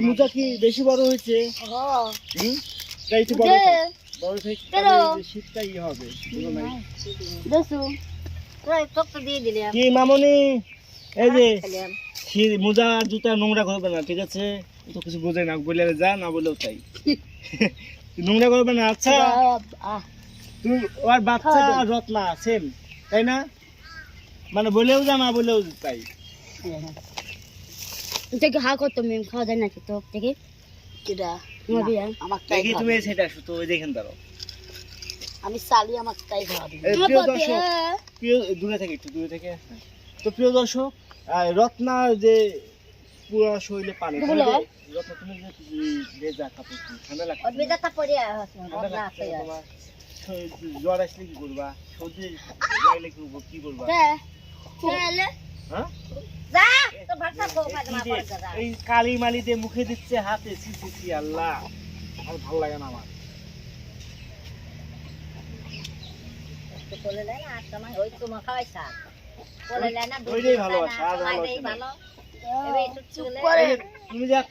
মুজা কি বেশি বড় হয়েছে? বড় হবে কি মামনি? এই যে জুতা নোংরা করবে না ঠিক আছে? তো কিছু বোঝে না বলে যা না বলেও তাই। নোংরা করবে না আচ্ছা? তুমি ওর বাচ্চা রত্না সেম তাই না? মানে বলেও যা না বলেও তাই। থেকে হা করতো মেম? খাওয়া যায় নাকি তো থেকে? কিরা? আমার বিয়া আমার তাই দেখি তুমি সেটা শুধু ওই দেখেন দাঁড়ো আমি চালি আমার তাই খাওয়া দিই প্রিয় দর্শক প্রিয় দূরে থেকে একটু দূরে থেকে। হ্যাঁ। তো প্রিয় দর্শক রত্না যে পুরো শরীরে পানি বলো। রত্না তুমি যে ভেজা কাপড় কি ঠান্ডা লাগছে ওর বেজাটা পড়ে ঠান্ডা বদলা লাগছে আছে। জ্বর আসলে কি করবা? সর্দি লাগলে কি করবা? হ্যাঁ। হ্যাঁ? এই কালি মালি দিয়ে মুখে দিচ্ছে হাতে সি সি সি আল্লাহ। আর ভালো লাগে না আমার। বলে না আর তোমার ওই তোমার খাওয়াই শাক বলে না না। ভালো চুপ যে তুমি যে এত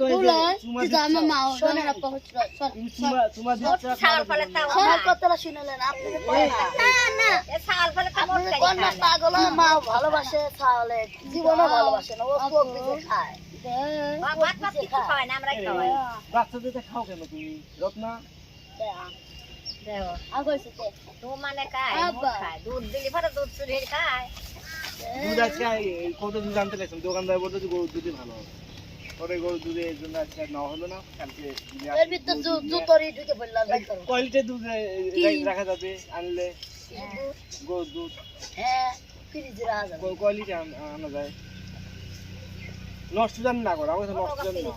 আমার মা শোনে। না পৌঁছ তুমি চুমা চুমা দিচ্ছ ওর ছাল ফলে তাও সব কথাটা শুনলেন আপনি না না এ ছাল ফলে তো মোট কোন না পাগল মা ভালোবাসে তাহলে জীবনও ভালোবাসে না ও খায়। বাচ্চাদের খাও কেন তুমি? রত্না? তো মানে খায় দুধ দোকানদার বলতো গরুর দুধই ভালো হবে। পরে গরুর দুধে এর জন্য আজকে আর হলো না। কালকে এর ভিতর জুতরি ঢুকে পড়লাম দেখো। দুধ রাখা যাবে আনলে গরুর দুধ। হ্যাঁ ফ্রিজে রাখা যাবে। কোয়ালিটি আনা যায়। নষ্ট জান না করো আমাকে নষ্ট জান না।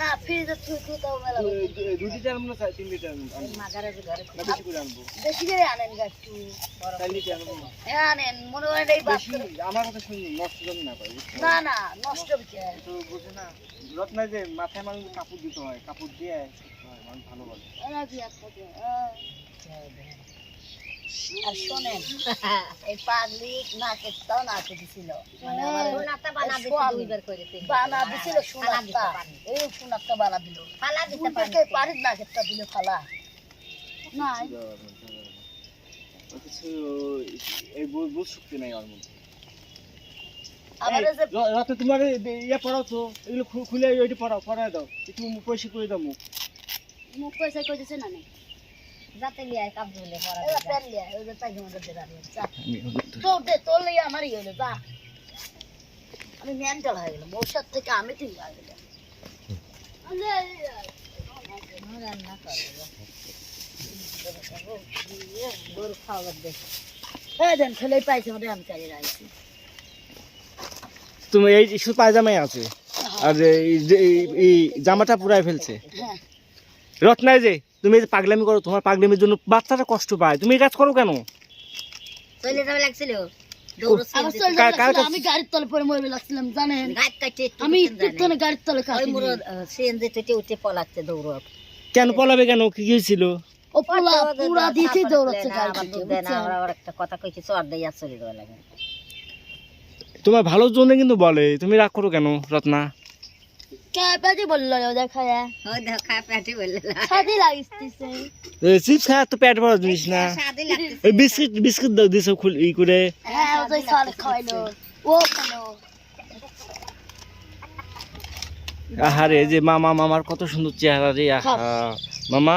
না ফ্রিজে থুই তাও মেলা দু- দু- দু লিটার না চার- তিন লিটার আনব? মাগারে ঘরে না বেশি করে আনব। বেশি করে আনেন গা একটু চার লিটার আনব হ্যাঁ আনেন মনে করেন এই বেশি বাচ্চা আমার কথা শুনি নষ্ট জান না করে? না না নষ্ট হচ্ছে তো বুঝে না রত্না যে মাথায় মানুষ কাপড় দিতে হয় কাপড় দিয়ে হয়, মানুষ ভালো বলে এরা কি একটা। আর শোনেন এই পাগলি নাকে নাকে দিছিল। মানে আমার সোনাটা বানা এই দুইবার করে বানা দিছিল সোনারটা এই সোনারটা বানা দিল। ফালা দিতে পারি দুইটাকে পারিত না ক্ষেত্রে দিল ফালা। নাই। কিছু এই বুঝ বুঝ শক্তি নাই ওর মধ্যে। আমার যে র- রত্না তোমার ইয়ে পড়াও তো এগুলো খুলে ওইটা পড়াও পড়ায় দাও। একটু মুখ পয়সা করে দাও মুখ। মুখ পয়সা কইতেছে না নে? যাতে লিয়ে কাপ ধুলে পড়া এরা প্যান লিয়া ওই যে তাই মধ্যে দে দাঁড়িয়ে যা। তোর দে তোর লিয়ে আমার যা। আমি মেন্টাল হয়ে গেলাম থেকে আমি তুই হয়ে গেলাম রান্না করব গরু খাওয়ার দেখ এই দেন ফেলে পাইছে আমাদের আমি রাখছি। তুমি এই শুধু পায়জামাই আছে আর এই যে- এই- এই জামাটা পুরাই ফেলছে। হ্যাঁ। রত্নায় যে তুমি এই যে পাগলামি করো তোমার পাগলামির জন্য বাচ্চাটা কষ্ট পায়। তুমি এই কাজ করো কেন? চলে যাবে লাগছিল। দৌড় আমার চলে কার- কার যাচ্ছিল, কাছে- আমি গাড়ির তলে পরে মরে লাগছিলাম জানেন? আমি গাড়ির তলে ওই কাটি মুড়ো সিএনজি টেটে উঠে পলাচ্ছে দৌড় কেন পলাবে কেন? কি হয়েছিল? ও পুরা পুরা দিতে দৌড়াচ্ছে গাড়ি একটা কথা কইছি চর দিয়ে চলে দেওয়া লাগে। তোমার ভালোর জন্য কিন্তু বলে তুমি রাগ করো কেন রত্না? ক্যাপাটি বলল দেখা যায় ওই দেখো খায় পেটে বললে সাদি লাগিস চিপস খায় তো পেট ভরা জিনিস না। স্বাদই লাগতেছে। ওই বিস্কিট বিস্কিট দাও দিছো খুল ই করে। হ্যাঁ ও তো সাল খাইলো ও কেন? আহারে যে মামা মামার কত সুন্দর চেহারা রে আহা। মামা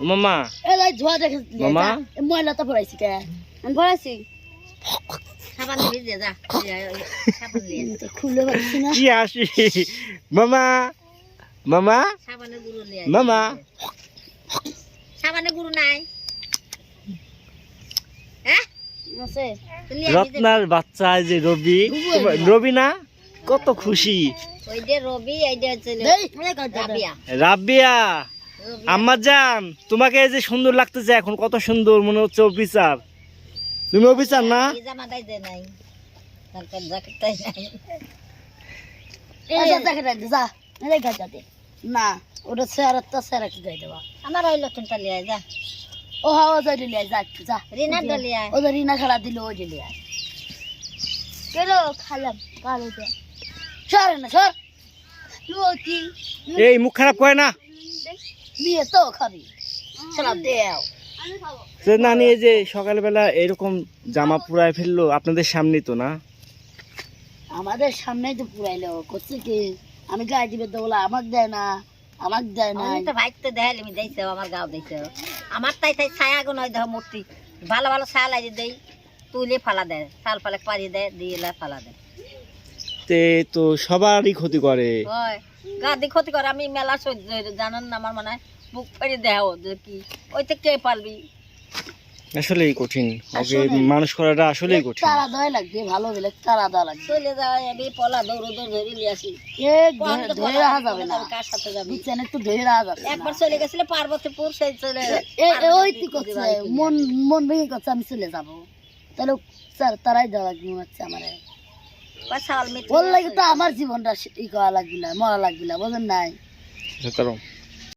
ও মামা। এলাই ধোয়া দেখে মামা? ময়লাটা পড়াইছি কে। আমি পড়াইছি সাবান ভিজে যা। সাবান নিয়ে তো খুলে পারছি না। কি আসি মামা মামা সাবানের গুঁড়ো নিয়ে মামা। সাবানের গুঁড়ো নাই। হ্যাঁ? রত্নার বাচ্চা যে রবি। রবি না? কত খুশি। ওই যে রবি এই যে হচ্ছে দেই কর রাবিয়া। আমার জান তোমাকে এই যে সুন্দর লাগতেছে এখন কত সুন্দর মনে হচ্ছে অফিসার। তুমি অফিসার না? যা যা। না। ওটা স্যার তো স্যার কি গাই দেবা। আমার ওই লক্ষণটা লিয়ে যা। ও হাওয়া যাই দিলে যা যা। রিনার দলিয়ে। ওদের রিনা খেলা দিল ওই দিলে কেন খালাম কালো দে সর না সর। এই মুখ খারাপ করে না। নিয়ে তো খাবি। সালা দেও। এই যে সকালবেলা এরকম জামা পুরায় ফেলল আপনাদের সামনে তো না? আমাদের সামনেই তো পুরাইলো করছে কি? আমি গায়ে দিবে তো বলে আমাকে দেয় না আমাকে দেয় না। আমি তো ভাইতে দেখালি আমি দেখছে আমার গাও দেখছে আমার তাই তাই ছায়া গো নয় দেখো মূর্তি। ভালো ভালো ছায়া লাগি দেই তুলে ফালা দেয় শাল ফালে পারি দেয় দিয়ে ফালা দেয় তে তো সবারই ক্ষতি করে। হয়। গা দি ক্ষতি করে আমি মেলা সহ্য জানেন না আমার মনে হয়। ফেরে দেও কি ওইতে কে পারবি? আসলেই কঠিন। আসলে। মানুষ করাটা আসলেই কঠিন। তারা দেওয়া লাগবে ভালো হলে তারা দেওয়া লাগবে। চলে যাওয়া আমি পলা দৌড় দৌড় ধরে নিয়ে আসি। এ ধরে তো রাখা যাবে না। কার সাথে যাবি? বুঝছেন একটু ধরে রাখা যাবে একবার চলে গেছিল পার্বতীপুর সেই চলে এ ওই তুই করছে মন মন ভেঙে করছে আমি চলে যাব। তাহলে স্যার তারাই দেওয়া লাগবে মনে হচ্ছে আমার। ওর লাগে তো আমার জীবনটা ই করা লাগবে না মরা লাগবে না বোঝেন নাই?